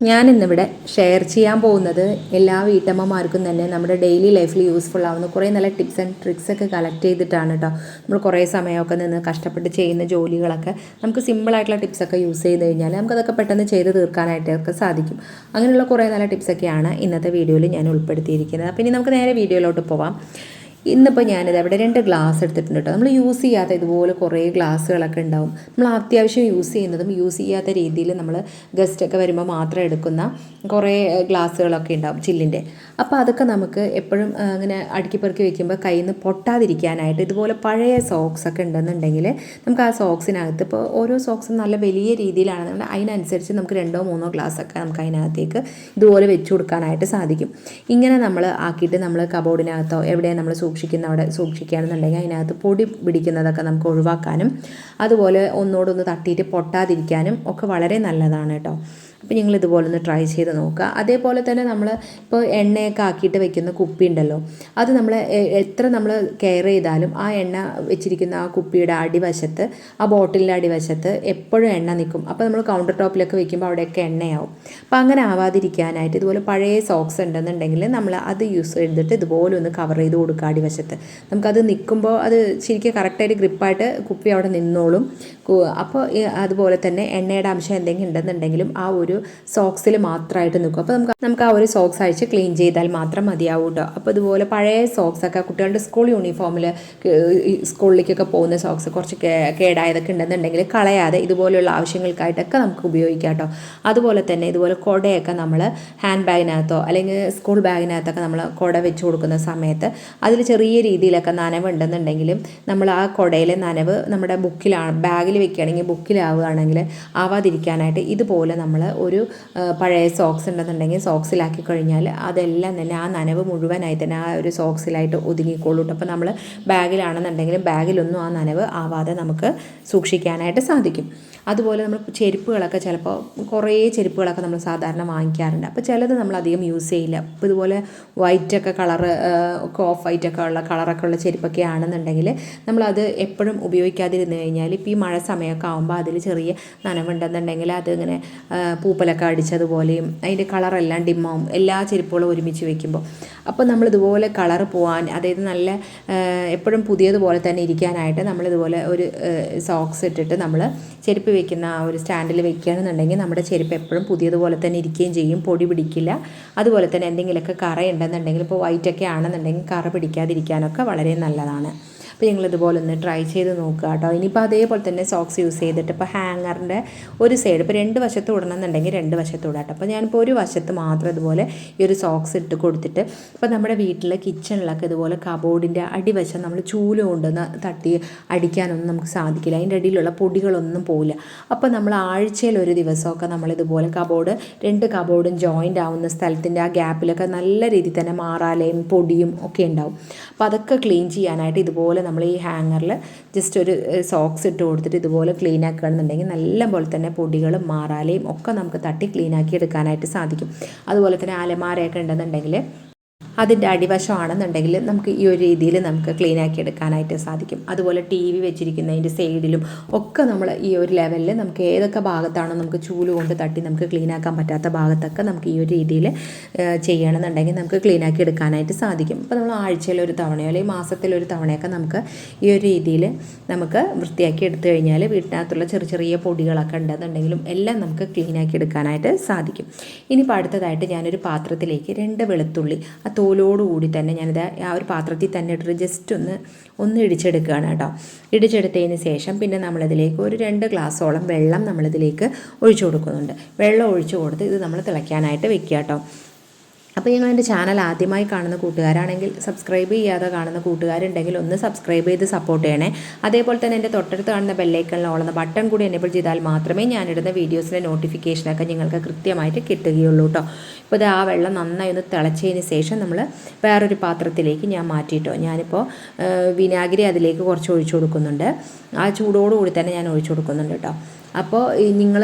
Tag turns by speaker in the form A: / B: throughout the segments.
A: ഞാൻ ഇന്നിവിടെ ഷെയർ ചെയ്യാൻ പോകുന്നത് എല്ലാ വീട്ടമ്മമാർക്കും തന്നെ നമ്മുടെ ഡെയിലി ലൈഫിൽ യൂസ്ഫുൾ ആവുന്ന കുറേ നല്ല ടിപ്സ് ആൻഡ് ട്രിക്സ് ഒക്കെ കളക്ട് ചെയ്തിട്ടാണ് കേട്ടോ നമ്മൾ കുറേ സമയമൊക്കെ നിന്ന് കഷ്ടപ്പെട്ട് ചെയ്യുന്ന ജോലികളൊക്കെ നമുക്ക് സിമ്പിളായിട്ടുള്ള ടിപ്സൊക്കെ യൂസ് ചെയ്ത് കഴിഞ്ഞാൽ നമുക്കതൊക്കെ പെട്ടെന്ന് ചെയ്ത് തീർക്കാനായിട്ടൊക്കെ സാധിക്കും. അങ്ങനെയുള്ള കുറേ നല്ല ടിപ്സൊക്കെയാണ് ഇന്നത്തെ വീഡിയോയിൽ ഞാൻ ഉൾപ്പെടുത്തിയിരിക്കുന്നത്. അപ്പോൾ ഇനി നമുക്ക് നേരെ വീഡിയോയിലോട്ട് പോവാം. ഇന്നിപ്പോൾ ഞാനിത് അവിടെ രണ്ട് ഗ്ലാസ് എടുത്തിട്ടുണ്ട് കേട്ടോ നമ്മൾ യൂസ് ചെയ്യാത്ത ഇതുപോലെ കുറേ ഗ്ലാസ്സുകളൊക്കെ ഉണ്ടാവും. നമ്മൾ അത്യാവശ്യം യൂസ് ചെയ്യുന്നതും യൂസ് ചെയ്യാത്ത രീതിയിൽ നമ്മൾ ഗസ്റ്റൊക്കെ വരുമ്പോൾ മാത്രം എടുക്കുന്ന കുറേ ഗ്ലാസ്സുകളൊക്കെ ഉണ്ടാവും ചില്ലിന്റെ അപ്പോൾ അതൊക്കെ നമുക്ക് എപ്പോഴും അങ്ങനെ അടുക്കി പെറുക്കി വെക്കുമ്പോൾ കയ്യിൽ നിന്ന് പൊട്ടാതിരിക്കാനായിട്ട് ഇതുപോലെ പഴയ സോക്സ് ഒക്കെ ഉണ്ടെന്നുണ്ടെങ്കിൽ നമുക്ക് ആ സോക്സിനകത്ത് ഇപ്പോൾ ഓരോ സോക്സും നല്ല വലിയ രീതിയിലാണെന്നുണ്ടെങ്കിൽ അതിനനുസരിച്ച് നമുക്ക് രണ്ടോ മൂന്നോ ഗ്ലാസ് ഒക്കെ നമുക്ക് അതിനകത്തേക്ക് ഇതുപോലെ വെച്ചു കൊടുക്കാനായിട്ട് സാധിക്കും. ഇങ്ങനെ നമ്മൾ ആക്കിയിട്ട് നമ്മൾ കബോർഡിനകത്തോ എവിടെയാണ് നമ്മൾ അവിടെ സൂക്ഷിക്കുകയാണെന്നുണ്ടെങ്കിൽ അതിനകത്ത് പൊടി പിടിക്കുന്നതൊക്കെ നമുക്ക് ഒഴിവാക്കാനും അതുപോലെ ഒന്നോടൊന്ന് തട്ടിയിട്ട് പൊട്ടാതിരിക്കാനും ഒക്കെ വളരെ നല്ലതാണ് കേട്ടോ. അപ്പോൾ നിങ്ങൾ ഇതുപോലെ ഒന്ന് ട്രൈ ചെയ്ത് നോക്കുക. അതേപോലെ തന്നെ നമ്മൾ ഇപ്പോൾ എണ്ണയൊക്കെ ആക്കിയിട്ട് വെക്കുന്ന കുപ്പി ഉണ്ടല്ലോ അത് നമ്മൾ എത്ര നമ്മൾ കെയർ ചെയ്താലും ആ എണ്ണ വെച്ചിരിക്കുന്ന ആ കുപ്പിയുടെ അടിവശത്ത് ആ ബോട്ടിലിന്റെ അടിവശത്ത് എപ്പോഴും എണ്ണ നിൽക്കും. അപ്പോൾ നമ്മൾ കൗണ്ടർ ടോപ്പിലൊക്കെ വെക്കുമ്പോൾ അവിടെയൊക്കെ എണ്ണയാവും. അപ്പോൾ അങ്ങനെ ആവാതിരിക്കാനായിട്ട് ഇതുപോലെ പഴയ സോക്സ് ഉണ്ടെന്നുണ്ടെങ്കിൽ നമ്മൾ അത് യൂസ് ചെയ്തിട്ട് ഇതുപോലെ ഒന്ന് കവർ ചെയ്ത് കൊടുക്കുക അടിവശത്ത്. നമുക്കത് നിൽക്കുമ്പോൾ അത് ശരിക്കും കറക്റ്റായിട്ട് ഗ്രിപ്പായിട്ട് കുപ്പി അവിടെ നിന്നോളും. അപ്പോൾ അതുപോലെ തന്നെ എണ്ണയുടെ അംശം എന്തെങ്കിലും ഉണ്ടെന്നുണ്ടെങ്കിലും ആ ഒരു സോക്സിൽ മാത്രമായിട്ട് നിൽക്കും. അപ്പോൾ നമുക്ക് നമുക്ക് ആ ഒരു സോക്സ് അഴിച്ച് ക്ലീൻ ചെയ്താൽ മാത്രം മതിയാവും കേട്ടോ. അപ്പോൾ ഇതുപോലെ പഴയ സോക്സ് ഒക്കെ കുട്ടികളുടെ സ്കൂൾ യൂണിഫോമിൽ സ്കൂളിലേക്കൊക്കെ പോകുന്ന സോക്സ് കുറച്ച് കേടായതൊക്കെ ഉണ്ടെന്നുണ്ടെങ്കിൽ കളയാതെ ഇതുപോലെയുള്ള ആവശ്യങ്ങൾക്കായിട്ടൊക്കെ നമുക്ക് ഉപയോഗിക്കാം കേട്ടോ. അതുപോലെ തന്നെ ഇതുപോലെ കുടയൊക്കെ നമ്മൾ ഹാൻഡ് ബാഗിനകത്തോ അല്ലെങ്കിൽ സ്കൂൾ ബാഗിനകത്തൊക്കെ നമ്മൾ കുട വെച്ച് കൊടുക്കുന്ന സമയത്ത് അതിൽ ചെറിയ രീതിയിലൊക്കെ നനവ് ഉണ്ടെന്നുണ്ടെങ്കിലും നമ്മൾ ആ കുടയിലെ നനവ് നമ്മുടെ ബുക്കിലാണ് ബാഗിൽ വെക്കുകയാണെങ്കിൽ ബുക്കിലാവുകയാണെങ്കിൽ ആവാതിരിക്കാനായിട്ട് ഇതുപോലെ നമ്മൾ ഒരു പഴയ സോക്സ് ഉണ്ടെന്നുണ്ടെങ്കിൽ സോക്സിലാക്കി കഴിഞ്ഞാൽ അതെല്ലാം തന്നെ ആ നനവ് മുഴുവനായി തന്നെ ആ ഒരു സോക്സിലായിട്ട് ഒതുങ്ങിക്കോളൂ കേട്ടോ. അപ്പോൾ നമ്മൾ ബാഗിലാണെന്നുണ്ടെങ്കിലും ബാഗിലൊന്നും ആ നനവ് ആവാതെ നമുക്ക് സൂക്ഷിക്കാനായിട്ട് സാധിക്കും. അതുപോലെ നമ്മൾ ചെരുപ്പുകളൊക്കെ ചിലപ്പോൾ കുറേ ചെരുപ്പുകളൊക്കെ നമ്മൾ സാധാരണ വാങ്ങിക്കാറുണ്ട്. അപ്പോൾ ചിലത് നമ്മൾ അധികം യൂസ് ചെയ്യില്ല. അപ്പോൾ ഇതുപോലെ വൈറ്റൊക്കെ കളറ് ഒക്കെ ഓഫ് വൈറ്റൊക്കെ ഉള്ള കളറൊക്കെ ഉള്ള ചെരുപ്പൊക്കെ ആണെന്നുണ്ടെങ്കിൽ നമ്മളത് എപ്പോഴും ഉപയോഗിക്കാതിരുന്ന് കഴിഞ്ഞാൽ ഇപ്പോൾ ഈ മഴ സമയമൊക്കെ ആകുമ്പോൾ അതിൽ ചെറിയ നനവുണ്ടെന്നുണ്ടെങ്കിൽ അതിങ്ങനെ പൂപ്പലൊക്കെ അടിച്ചതുപോലെയും അതിന്റെ കളറെല്ലാം ഡിമ്മാവും എല്ലാ ചെരുപ്പുകളും ഒരുമിച്ച് വെക്കുമ്പോൾ അപ്പോൾ നമ്മളിതുപോലെ കളർ പോകാൻ അതായത് നല്ല എപ്പോഴും പുതിയതുപോലെ തന്നെ ഇരിക്കാനായിട്ട് നമ്മളിതുപോലെ ഒരു സോക്സ് ഇട്ടിട്ട് നമ്മൾ ചെരുപ്പ് വെക്കുന്ന ആ ഒരു സ്റ്റാൻഡിൽ വെക്കുകയാണെന്നുണ്ടെങ്കിൽ നമ്മുടെ ചെരുപ്പ് എപ്പോഴും പുതിയതുപോലെ തന്നെ ഇരിക്കുകയും ചെയ്യും. പൊടി പിടിക്കില്ല. അതുപോലെ തന്നെ എന്തെങ്കിലുമൊക്കെ കറയുണ്ടെന്നുണ്ടെങ്കിൽ ഇപ്പോൾ വൈറ്റൊക്കെ ആണെന്നുണ്ടെങ്കിൽ കറ പിടിക്കാതിരിക്കാനൊക്കെ വളരെ നല്ലതാണ്. അപ്പോൾ നിങ്ങൾ ഇതുപോലെ ഒന്ന് ട്രൈ ചെയ്ത് നോക്കുക കേട്ടോ. ഇനിയിപ്പോൾ അതേപോലെ തന്നെ സോക്സ് യൂസ് ചെയ്തിട്ട് ഇപ്പോൾ ഹാങ്ങറിന്റെ ഒരു സൈഡ് ഇപ്പോൾ രണ്ട് വശത്ത് ഇടണമെന്നുണ്ടെങ്കിൽ രണ്ട് വശത്ത് ഇടാം കേട്ടോ. അപ്പോൾ ഞാനിപ്പോൾ ഒരു വശത്ത് മാത്രം ഇതുപോലെ ഈ ഒരു സോക്സ് ഇട്ട് കൊടുത്തിട്ട് ഇപ്പോൾ നമ്മുടെ വീട്ടിലെ കിച്ചണിലൊക്കെ ഇതുപോലെ കബോർഡിന്റെ അടിവശം നമ്മൾ ചൂൽ കൊണ്ടൊന്ന് തട്ടി അടിക്കാനൊന്നും നമുക്ക് സാധിക്കില്ല. അതിന്റെ അടിയിലുള്ള പൊടികളൊന്നും പോവില്ല. അപ്പോൾ നമ്മൾ ആഴ്ചയിൽ ഒരു ദിവസമൊക്കെ നമ്മളിതുപോലെ കബോർഡ് രണ്ട് കബോർഡും ജോയിന്റ് ആവുന്ന സ്ഥലത്തിന്റെ ആ ഗ്യാപ്പിലൊക്കെ നല്ല രീതിയിൽ തന്നെ മാറാലയും പൊടിയും ഒക്കെ ഉണ്ടാവും. അപ്പോൾ അതൊക്കെ ക്ലീൻ ചെയ്യാനായിട്ട് ഇതുപോലെ നമ്മൾ ഈ ഹാങ്ങറിൽ ജസ്റ്റ് ഒരു സോക്സ് ഇട്ട് കൊടുത്തിട്ട് ഇതുപോലെ ക്ലീൻ ആക്കുകയാണെന്നുണ്ടെങ്കിൽ നല്ല പോലെ തന്നെ പൊടികളും മാറാലയും ഒക്കെ നമുക്ക് തട്ടി ക്ലീൻ ആക്കി എടുക്കാനായിട്ട് സാധിക്കും. അതുപോലെ തന്നെ അലമാരയൊക്കെ ഉണ്ടെന്നുണ്ടെങ്കിൽ അതിന്റെ അടിവശമാണെന്നുണ്ടെങ്കിൽ നമുക്ക് ഈ ഒരു രീതിയിൽ നമുക്ക് ക്ലീൻ ആക്കി എടുക്കാനായിട്ട് സാധിക്കും. അതുപോലെ ടി വി വെച്ചിരിക്കുന്നതിന്റെ സൈഡിലും ഒക്കെ നമ്മൾ ഈ ഒരു ലെവലിൽ നമുക്ക് ഏതൊക്കെ ഭാഗത്താണോ നമുക്ക് ചൂൽ കൊണ്ട് തട്ടി നമുക്ക് ക്ലീൻ ആക്കാൻ പറ്റാത്ത ഭാഗത്തൊക്കെ നമുക്ക് ഈ ഒരു രീതിയിൽ ചെയ്യണമെന്നുണ്ടെങ്കിൽ നമുക്ക് ക്ലീൻ ആക്കി എടുക്കാനായിട്ട് സാധിക്കും. അപ്പോൾ നമ്മൾ ആഴ്ചയിൽ ഒരു തവണയോ അല്ലെങ്കിൽ മാസത്തിൽ ഒരു തവണയൊക്കെ നമുക്ക് ഈ ഒരു രീതിയിൽ നമുക്ക് വൃത്തിയാക്കി എടുത്തു കഴിഞ്ഞാൽ വീട്ടിനകത്തുള്ള ചെറിയ ചെറിയ പൊടികളൊക്കെ ഉണ്ടെന്നുണ്ടെങ്കിലും എല്ലാം നമുക്ക് ക്ലീൻ ആക്കി എടുക്കാനായിട്ട് സാധിക്കും. ഇനിയിപ്പോൾ അടുത്തതായിട്ട് ഞാനൊരു പാത്രത്തിലേക്ക് രണ്ട് വെളുത്തുള്ളി ആ തോലോടുകൂടി തന്നെ ഞാനിത് ആ ഒരു പാത്രത്തിൽ തന്നെ ഇട്ടിട്ട് ജസ്റ്റ് ഒന്ന് ഒന്ന് ഇടിച്ചെടുക്കുകയാണ് കേട്ടോ. ഇടിച്ചെടുത്തതിന് ശേഷം പിന്നെ നമ്മളിതിലേക്ക് ഒരു രണ്ട് ഗ്ലാസ്സോളം വെള്ളം നമ്മളിതിലേക്ക് ഒഴിച്ചു കൊടുക്കുന്നുണ്ട്. വെള്ളം ഒഴിച്ചു കൊടുത്ത് ഇത് നമ്മൾ തിളയ്ക്കാനായിട്ട് വെക്കുക കേട്ടോ. അപ്പോൾ നിങ്ങൾ എന്റെ ചാനൽ ആദ്യമായി കാണുന്ന കൂട്ടുകാരാണെങ്കിൽ സബ്സ്ക്രൈബ് ചെയ്യാതെ കാണുന്ന കൂട്ടുകാരുണ്ടെങ്കിൽ ഒന്ന് സബ്സ്ക്രൈബ് ചെയ്ത് സപ്പോർട്ട് ചെയ്യണേ. അതേപോലെ തന്നെ എന്റെ തൊട്ടടുത്ത് കാണുന്ന ബെല്ലൈക്കണിൽ ഓളുന്ന ബട്ടൺ കൂടി എനേബിൾ ചെയ്താൽ മാത്രമേ ഞാനിടുന്ന വീഡിയോസിന്റെ നോട്ടിഫിക്കേഷനൊക്കെ നിങ്ങൾക്ക് കൃത്യമായിട്ട് കിട്ടുകയുള്ളൂ കേട്ടോ ഇപ്പോൾ ഇത് ആ വെള്ളം നന്നായി ഒന്ന് തിളച്ചതിന് ശേഷം നമ്മൾ വേറൊരു പാത്രത്തിലേക്ക് ഞാൻ മാറ്റിയിട്ടോ. ഞാനിപ്പോൾ വിനാഗിരി അതിലേക്ക് കുറച്ച് ഒഴിച്ചു കൊടുക്കുന്നുണ്ട്. ആ ചൂടോടുകൂടി തന്നെ ഞാൻ ഒഴിച്ചു കൊടുക്കുന്നുണ്ട് കേട്ടോ അപ്പോൾ നിങ്ങൾ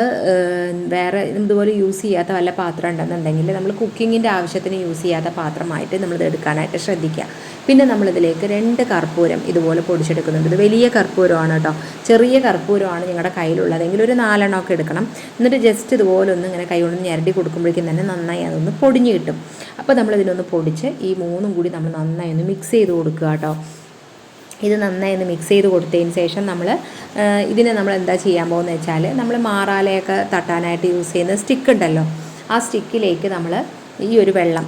A: വേറെ ഇതുപോലെ യൂസ് ചെയ്യാത്ത വല്ല പാത്രം ഉണ്ടെന്നുണ്ടെങ്കിൽ നമ്മൾ കുക്കിങ്ങിന്റെ ആവശ്യത്തിന് യൂസ് ചെയ്യാത്ത പാത്രമായിട്ട് നമ്മളിത് എടുക്കാനായിട്ട് ശ്രദ്ധിക്കുക. പിന്നെ നമ്മളിതിലേക്ക് രണ്ട് കർപ്പൂരം ഇതുപോലെ പൊടിച്ചെടുക്കുന്നുണ്ട്. ഇത് വലിയ കർപ്പൂരമാണ് കേട്ടോ. ചെറിയ കർപ്പൂരമാണ് നിങ്ങളുടെ കയ്യിലുള്ളതെങ്കിൽ ഒരു നാലെണ്ണമൊക്കെ എടുക്കണം. എന്നിട്ട് ജസ്റ്റ് ഇതുപോലെ ഒന്ന് ഇങ്ങനെ കൈകൊണ്ട് ഞരടി കൊടുക്കുമ്പോഴേക്കും തന്നെ നന്നായി അതൊന്ന് പൊടിഞ്ഞ് കിട്ടും. അപ്പോൾ നമ്മളിതിനൊന്ന് പൊടിച്ച് ഈ മൂന്നും കൂടി നമ്മൾ നന്നായി ഒന്ന് മിക്സ് ചെയ്ത് കൊടുക്കുക കേട്ടോ. ഇത് നന്നായി ഒന്ന് മിക്സ് ചെയ്ത് കൊടുത്തതിന് ശേഷം നമ്മൾ ഇതിനെ നമ്മൾ എന്താ ചെയ്യാൻ പോകുന്നത് വെച്ചാൽ നമ്മൾ മാറാലയൊക്കെ തട്ടാനായിട്ട് യൂസ് ചെയ്യുന്ന സ്റ്റിക്ക് ഉണ്ടല്ലോ. ആ സ്റ്റിക്കിലേക്ക് നമ്മൾ ഈ ഒരു വെള്ളം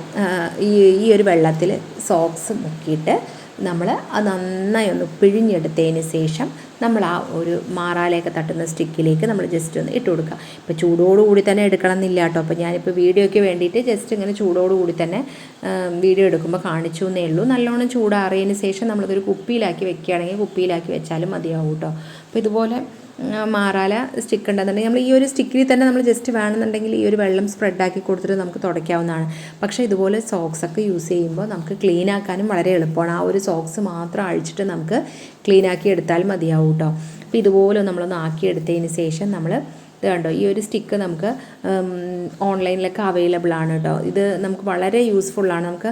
A: ഈ ഈ ഒരു വെള്ളത്തിൽ സോക്സ് മുക്കിയിട്ട് നമ്മൾ അത് നന്നായി ഒന്ന് പിഴിഞ്ഞെടുത്തതിന് ശേഷം നമ്മൾ ആ ഒരു മാറാലയൊക്കെ തട്ടുന്ന സ്റ്റിക്കിലേക്ക് നമ്മൾ ജസ്റ്റ് ഒന്ന് ഇട്ട് കൊടുക്കുക ഇപ്പോൾ ചൂടോടുകൂടി തന്നെ എടുക്കണം എന്നില്ല കേട്ടോ. അപ്പോൾ ഞാനിപ്പോൾ വീഡിയോയ്ക്ക് വേണ്ടിയിട്ട് ജസ്റ്റ് ഇങ്ങനെ ചൂടോടുകൂടി തന്നെ വീഡിയോ എടുക്കുമ്പോൾ കാണിച്ചു എന്നേ ഉള്ളൂ. നല്ലോണം ചൂടാറിയതിന് ശേഷം നമ്മളിതൊരു കുപ്പിയിലാക്കി വെക്കുകയാണെങ്കിൽ കുപ്പിയിലാക്കി വെച്ചാലും മതിയാവും കേട്ടോ. അപ്പോൾ ഇതുപോലെ മാറാല സ്റ്റിക്ക് ഉണ്ടെന്നുണ്ടെങ്കിൽ നമ്മൾ ഈ ഒരു സ്റ്റിക്കിൽ തന്നെ നമ്മൾ ജസ്റ്റ് വേണമെന്നുണ്ടെങ്കിൽ ഈ ഒരു വെള്ളം സ്പ്രെഡാക്കി കൊടുത്തിട്ട് നമുക്ക് തുടയ്ക്കാവുന്നതാണ്. പക്ഷേ ഇതുപോലെ സോക്സ് ഒക്കെ യൂസ് ചെയ്യുമ്പോൾ നമുക്ക് ക്ലീൻ ആക്കാനും വളരെ എളുപ്പമാണ്. ആ ഒരു സോക്സ് മാത്രം അഴിച്ചിട്ട് നമുക്ക് ക്ലീൻ ആക്കി എടുത്താൽ മതിയാവും കേട്ടോ അപ്പോൾ ഇതുപോലെ നമ്മളൊന്ന് ആക്കി എടുത്തതിന് ശേഷം നമ്മൾ ഇത് കണ്ടോ? ഈ ഒരു സ്റ്റിക്ക് നമുക്ക് ഓൺലൈനിലൊക്കെ അവൈലബിൾ ആണ് കേട്ടോ. ഇത് നമുക്ക് വളരെ യൂസ്ഫുള്ളാണ് നമുക്ക്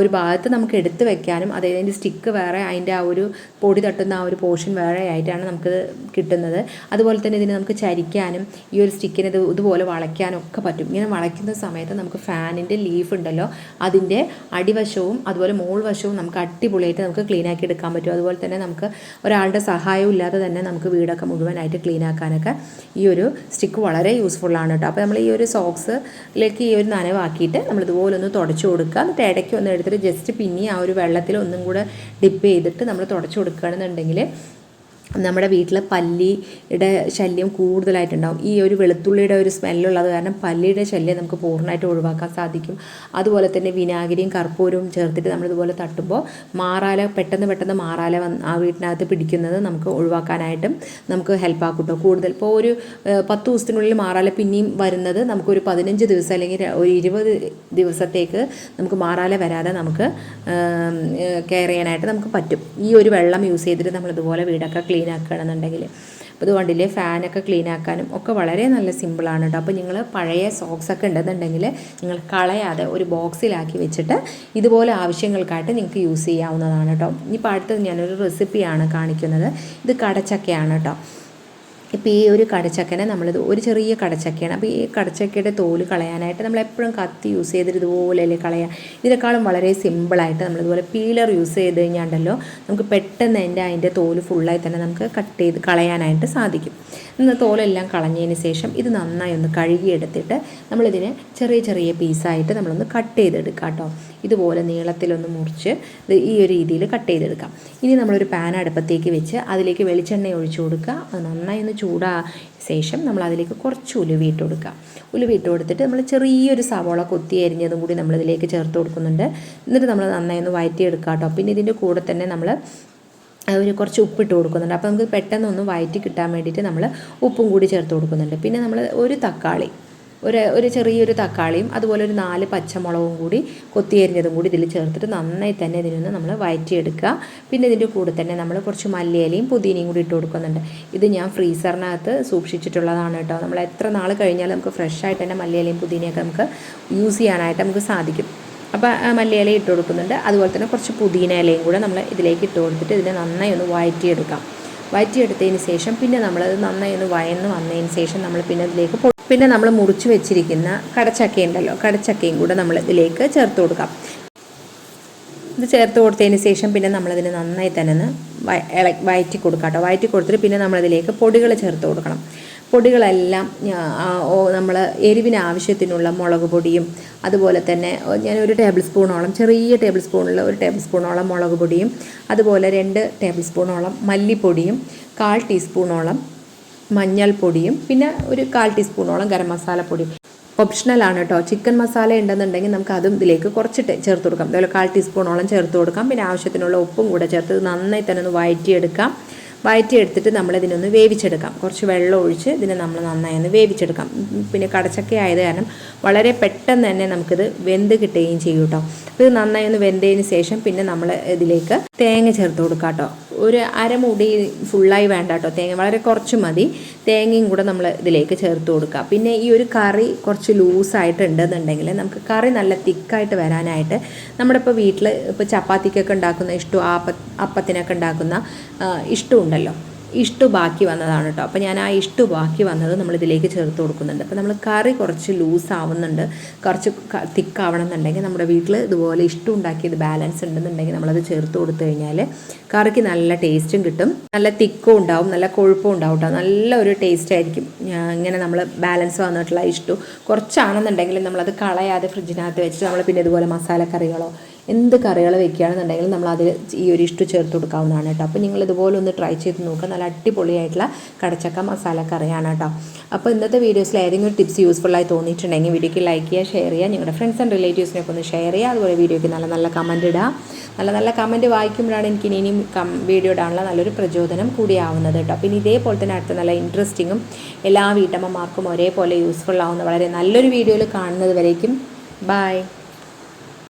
A: ഒരു ഭാഗത്ത് നമുക്ക് എടുത്ത് വെക്കാനും അതായത് അതിന്റെ സ്റ്റിക്ക് വേറെ അതിന്റെ ആ ഒരു പൊടി തട്ടുന്ന ആ ഒരു പോർഷൻ വേറെ ആയിട്ടാണ് നമുക്ക് കിട്ടുന്നത്. അതുപോലെ തന്നെ ഇതിന് നമുക്ക് ചരിക്കാനും ഈ ഒരു സ്റ്റിക്കിന് ഇത് ഇതുപോലെ വളയ്ക്കാനും ഒക്കെ പറ്റും. ഇങ്ങനെ വളയ്ക്കുന്ന സമയത്ത് നമുക്ക് ഫാനിന്റെ ലീഫ് ഉണ്ടല്ലോ അതിന്റെ അടിവശവും അതുപോലെ മോൾ വശവും നമുക്ക് അടിപൊളിയായിട്ട് നമുക്ക് ക്ലീൻ ആക്കി എടുക്കാൻ പറ്റും. അതുപോലെ തന്നെ നമുക്ക് ഒരാളുടെ സഹായവും ഇല്ലാതെ തന്നെ നമുക്ക് വീടൊക്കെ മുഴുവനായിട്ട് ക്ലീൻ ആക്കാനൊക്കെ ഈ ഒരു സ്റ്റിക്ക് വളരെ യൂസ്ഫുള്ളാണ് കേട്ടോ അപ്പോൾ നമ്മൾ ഈ ഒരു സോക്സിലേക്ക് ഈ ഒരു നനവാക്കിയിട്ട് നമ്മൾ ഇതുപോലെ ഒന്ന് തുടച്ചു കൊടുക്കുക. എന്നിട്ട് ഇടയ്ക്ക് ഒന്ന് എടുത്തിട്ട് ജസ്റ്റ് പിന്നെ ആ ഒരു വെള്ളത്തിൽ ഒന്നും കൂടെ ഡിപ്പ് ചെയ്തിട്ട് നമ്മൾ തുടച്ചു കൊടുക്കുകയാണെന്നുണ്ടെങ്കിൽ നമ്മുടെ വീട്ടിൽ പല്ലിയുടെ ശല്യം കൂടുതലായിട്ടുണ്ടാവും. ഈ ഒരു വെളുത്തുള്ളിയുടെ ഒരു സ്മെല്ലുള്ളത് കാരണം പല്ലിയുടെ ശല്യം നമുക്ക് പൂർണമായിട്ട് ഒഴിവാക്കാൻ സാധിക്കും. അതുപോലെ തന്നെ വിനാഗിരിയും കർപ്പൂരവും ചേർത്തിട്ട് നമ്മളിതുപോലെ തട്ടുമ്പോൾ മാറാല പെട്ടെന്ന് പെട്ടെന്ന് മാറാല വന്ന് ആ വീട്ടിനകത്ത് പിടിക്കുന്നത് നമുക്ക് ഒഴിവാക്കാനായിട്ടും നമുക്ക് ഹെൽപ്പാക്കും കേട്ടോ കൂടുതൽ ഇപ്പോൾ ഒരു പത്ത് ദിവസത്തിനുള്ളിൽ മാറാല പിന്നെയും വരുന്നത് നമുക്കൊരു പതിനഞ്ച് ദിവസം അല്ലെങ്കിൽ ഒരു ഇരുപത് ദിവസത്തേക്ക് നമുക്ക് മാറാല വരാതെ നമുക്ക് കെയർ ചെയ്യാനായിട്ട് നമുക്ക് പറ്റും. ഈ ഒരു വെള്ളം യൂസ് ചെയ്തിട്ട് നമ്മളിതുപോലെ വീടൊക്കെ ക്ലീൻ ആക്കുകയാണെന്നുണ്ടെങ്കിൽ അപ്പോൾ ഇത് കണ്ടില്ലേ ഫാനൊക്കെ ക്ലീൻ ആക്കാനും ഒക്കെ വളരെ നല്ല സിമ്പിളാണ് കേട്ടോ. അപ്പോൾ നിങ്ങൾ പഴയ സോക്സ് ഒക്കെ ഉണ്ടെന്നുണ്ടെങ്കിൽ നിങ്ങൾ കളയാതെ ഒരു ബോക്സിലാക്കി വെച്ചിട്ട് ഇതുപോലെ ആവശ്യങ്ങൾക്കായിട്ട് നിങ്ങൾക്ക് യൂസ് ചെയ്യാവുന്നതാണ് കേട്ടോ. ഇനിയിപ്പോൾ അടുത്തത് ഞാനൊരു റെസിപ്പിയാണ് കാണിക്കുന്നത്. ഇത് കടച്ചക്കയാണ് കേട്ടോ. ഇപ്പോൾ ഈ ഒരു കടച്ചക്കനെ നമ്മൾ ഒരു ചെറിയ കടച്ചക്കയാണ്. അപ്പോൾ ഈ കടച്ചക്കയുടെ തോൽ കളയാനായിട്ട് നമ്മൾ എപ്പോഴും കത്തി യൂസ് ചെയ്തിട്ട് ഇതുപോലെ ഇതുപോലെയല്ലേ കളയാം. ഇതിനേക്കാളും വളരെ സിമ്പിളായിട്ട് നമ്മളിതുപോലെ പീലർ യൂസ് ചെയ്ത് കഴിഞ്ഞാണ്ടല്ലോ നമുക്ക് പെട്ടെന്ന് അതിന്റെ അതിന്റെ തോൽ ഫുള്ളായി തന്നെ നമുക്ക് കട്ട് ചെയ്ത് കളയാനായിട്ട് സാധിക്കും. ഇന്ന് തോലെല്ലാം കളഞ്ഞതിന് ശേഷം ഇത് നന്നായി ഒന്ന് കഴുകിയെടുത്തിട്ട് നമ്മളിതിനെ ചെറിയ ചെറിയ പീസായിട്ട് നമ്മളൊന്ന് കട്ട് ചെയ്തെടുക്കാം കേട്ടോ. ഇതുപോലെ നീളത്തിലൊന്ന് മുറിച്ച് ഈ ഒരു രീതിയിൽ കട്ട് ചെയ്തെടുക്കാം. ഇനി നമ്മളൊരു പാൻ അടുപ്പത്തേക്ക് വെച്ച് അതിലേക്ക് വെളിച്ചെണ്ണ ഒഴിച്ചു കൊടുക്കുക. അത് നന്നായി ഒന്ന് ചൂടാ ശേഷം നമ്മൾ അതിലേക്ക് കുറച്ച് ഉലുവ ഇട്ട് കൊടുക്കുക ഉലുവ ഇട്ട് കൊടുത്തിട്ട് നമ്മൾ ചെറിയൊരു സവോള കൊത്തി അരിഞ്ഞതും കൂടി നമ്മളിതിലേക്ക് ചേർത്ത് കൊടുക്കുന്നുണ്ട്. എന്നിട്ട് നമ്മൾ നന്നായി ഒന്ന് വഴറ്റിയെടുക്കുക കേട്ടോ. പിന്നെ ഇതിന്റെ കൂടെ തന്നെ നമ്മൾ ഒരു കുറച്ച് ഉപ്പിട്ട് കൊടുക്കുന്നുണ്ട്. അപ്പോൾ നമുക്ക് പെട്ടെന്ന് ഒന്ന് വയറ്റി കിട്ടാൻ വേണ്ടിയിട്ട് നമ്മൾ ഉപ്പും കൂടി ചേർത്ത് കൊടുക്കുന്നുണ്ട്. പിന്നെ നമ്മൾ ഒരു തക്കാളി ഒരു ഒരു ചെറിയൊരു തക്കാളിയും അതുപോലെ ഒരു നാല് പച്ചമുളകും കൂടി കൊത്തിയരിഞ്ഞതും കൂടി ഇതിൽ ചേർത്തിട്ട് നന്നായി തന്നെ ഇതിനൊന്ന് നമ്മൾ വയറ്റിയെടുക്കുക. പിന്നെ ഇതിന്റെ കൂടെ തന്നെ നമ്മൾ കുറച്ച് മല്ലിയിലയും പുതിനയും കൂടി ഇട്ട് കൊടുക്കുന്നുണ്ട്. ഇത് ഞാൻ ഫ്രീസറിനകത്ത് സൂക്ഷിച്ചിട്ടുള്ളതാണ് കേട്ടോ. നമ്മൾ എത്ര നാൾ കഴിഞ്ഞാലും നമുക്ക് ഫ്രഷ് ആയിട്ട് തന്നെ മല്ലിയിലയും പുതിനയൊക്കെ നമുക്ക് യൂസ് ചെയ്യാനായിട്ട് നമുക്ക് സാധിക്കും. അപ്പോൾ മല്ലിയില ഇട്ട് കൊടുക്കുന്നുണ്ട്. അതുപോലെ തന്നെ കുറച്ച് പുതിന ഇലയും കൂടെ നമ്മൾ ഇതിലേക്ക് ഇട്ട് കൊടുത്തിട്ട് ഇതിനെ നന്നായി ഒന്ന് വഴറ്റിയെടുക്കാം വഴറ്റിയെടുത്തതിന് ശേഷം പിന്നെ നമ്മളത് നന്നായി ഒന്ന് വയന്ന് വന്നതിന് ശേഷം നമ്മൾ പിന്നെ ഇതിലേക്ക് പിന്നെ നമ്മൾ മുറിച്ച് വെച്ചിരിക്കുന്ന കടച്ചക്ക ഉണ്ടല്ലോ കടച്ചക്കയും കൂടെ നമ്മൾ ഇതിലേക്ക് ചേർത്ത് കൊടുക്കാം. ഇത് ചേർത്ത് കൊടുത്തതിന് ശേഷം പിന്നെ നമ്മളതിന് നന്നായി തന്നെ ഒന്ന് വയ- ഇള- വഴറ്റി കൊടുക്കാം കേട്ടോ. വയറ്റി കൊടുത്തിട്ട് പിന്നെ നമ്മളതിലേക്ക് പൊടികൾ ചേർത്ത് കൊടുക്കണം. പൊടികളെല്ലാം നമ്മൾ എരിവിന് ആവശ്യത്തിനുള്ള മുളക് പൊടിയും അതുപോലെ തന്നെ ഞാൻ ഒരു ടേബിൾ സ്പൂണോളം ചെറിയ ടേബിൾ സ്പൂണിൽ ഒരു ടേബിൾ സ്പൂണോളം മുളക് പൊടിയും അതുപോലെ രണ്ട് ടേബിൾ സ്പൂണോളം മല്ലിപ്പൊടിയും കാൽ ടീസ്പൂണോളം മഞ്ഞൾപ്പൊടിയും പിന്നെ ഒരു കാൽ ടീസ്പൂണോളം ഗരം മസാലപ്പൊടിയും ഓപ്ഷണലാണ് കേട്ടോ ചിക്കൻ മസാല ഉണ്ടെന്നുണ്ടെങ്കിൽ നമുക്ക് അതും ഇതിലേക്ക് കുറച്ചിട്ട് ചേർത്ത് കൊടുക്കാം. അതുപോലെ കാൽ ടീസ്പൂണോളം ചേർത്ത് കൊടുക്കാം. പിന്നെ ആവശ്യത്തിനുള്ള ഉപ്പും കൂടെ ചേർത്ത് നന്നായി തന്നെ ഒന്ന് വഴറ്റിയെടുക്കാം വഴറ്റിയെടുത്തിട്ട് നമ്മളിതിനൊന്ന് വേവിച്ചെടുക്കാം. കുറച്ച് വെള്ളം ഒഴിച്ച് ഇതിനെ നമ്മൾ നന്നായി ഒന്ന് വേവിച്ചെടുക്കാം. പിന്നെ കടച്ചക്ക ആയത് കാരണം വളരെ പെട്ടെന്ന് തന്നെ നമുക്കിത് വെന്ത് കിട്ടുകയും ചെയ്യും കേട്ടോ ഇത് നന്നായി ഒന്ന് വെന്തതിന് ശേഷം പിന്നെ നമ്മൾ ഇതിലേക്ക് തേങ്ങ ചേർത്ത് കൊടുക്കാം കേട്ടോ ഒരു അരമുടി ഫുള്ളായി വേണ്ട കേട്ടോ തേങ്ങ വളരെ കുറച്ച് മതി. തേങ്ങയും കൂടെ നമ്മൾ ഇതിലേക്ക് ചേർത്ത് കൊടുക്കുക. പിന്നെ ഈ ഒരു കറി കുറച്ച് ലൂസായിട്ട് ഉണ്ടെന്നുണ്ടെങ്കിൽ നമുക്ക് കറി നല്ല തിക്കായിട്ട് വരാനായിട്ട് നമ്മുടെ ഇപ്പോൾ വീട്ടിൽ ഇപ്പോൾ ചപ്പാത്തിക്കൊക്കെ ഉണ്ടാക്കുന്ന ഇഷ്ടം ആപ്പ അപ്പത്തിനൊക്കെ ഉണ്ടാക്കുന്ന ആ, ഇഷ്ടം ബാക്കി വന്നതാണ് കേട്ടോ അപ്പോൾ ഞാൻ ആ ഇഷ്ടു ബാക്കി വന്നത് നമ്മൾ ഇതിലേക്ക് ചേർത്ത് കൊടുക്കുന്നുണ്ട്. അപ്പോൾ നമ്മൾ കറി കുറച്ച് ലൂസ് ആവുന്നുണ്ട് കുറച്ച് തിക്കാവണം എന്നുണ്ടെങ്കിൽ നമ്മുടെ വീട്ടിൽ ഇതുപോലെ ഇഷ്ടം ഉണ്ടാക്കിയത് ബാലൻസ് ഉണ്ടെന്നുണ്ടെങ്കിൽ നമ്മളത് ചേർത്ത് കൊടുത്തു കഴിഞ്ഞാൽ കറിക്ക് നല്ല ടേസ്റ്റും കിട്ടും. നല്ല തിക്കും ഉണ്ടാവും. നല്ല കൊഴുപ്പും ഉണ്ടാവും കേട്ടോ നല്ല ഒരു ടേസ്റ്റ് ആയിരിക്കും. ഇങ്ങനെ നമ്മൾ ബാലൻസ് വന്നിട്ടുള്ള ഇഷ്ടു. കുറച്ചാണെന്നുണ്ടെങ്കിൽ നമ്മളത് കളയാതെ ഫ്രിഡ്ജിനകത്ത് വെച്ച് നമ്മൾ പിന്നെ ഇതുപോലെ മസാലക്കറികളോ എന്ത് കറികൾ വെക്കുകയാണെന്നുണ്ടെങ്കിൽ നമ്മൾ അതിൽ ഈ ഒരു ഇഷ്ടു ചേർത്ത് കൊടുക്കാവുന്നതാണ് കേട്ടോ. അപ്പോൾ നിങ്ങൾ ഇതുപോലെ ഒന്ന് ട്രൈ ചെയ്ത് നോക്കുക. നല്ല അടിപൊളിയായിട്ടുള്ള കടച്ചക്ക മസാല കറിയാണ് കേട്ടോ. അപ്പോൾ ഇന്നത്തെ വീഡിയോസിൽ ഏതെങ്കിലും ഒരു ടിപ്സ് യൂസ്ഫുള്ളായി തോന്നിയിട്ടുണ്ടെങ്കിൽ വീഡിയോയ്ക്ക് ലൈക്ക് ചെയ്യുക ഷെയർ ചെയ്യുക നിങ്ങളുടെ ഫ്രണ്ട്സ് ആൻഡ് റിലേറ്റീവ്സിനൊക്കെ ഒന്ന് ഷെയർ ചെയ്യുക. അതുപോലെ വീഡിയോയ്ക്ക് നല്ല നല്ല കമന്റ് ഇടുക. നല്ല നല്ല കമന്റ് വായിക്കുമ്പോഴാണ് എനിക്ക് ഇനി ഇനിയും വീഡിയോ ഇടാനുള്ള നല്ലൊരു പ്രചോദനം കൂടിയാവുന്നത് കേട്ടോ. പിന്നെ ഇതേപോലെ തന്നെ അടുത്ത നല്ല ഇൻട്രസ്റ്റിങ്ങും എല്ലാ വീട്ടമ്മമാർക്കും ഒരേപോലെ യൂസ്ഫുൾ ആവുന്ന വളരെ നല്ലൊരു വീഡിയോയിൽ കാണുന്നത് വരേക്കും. ബൈ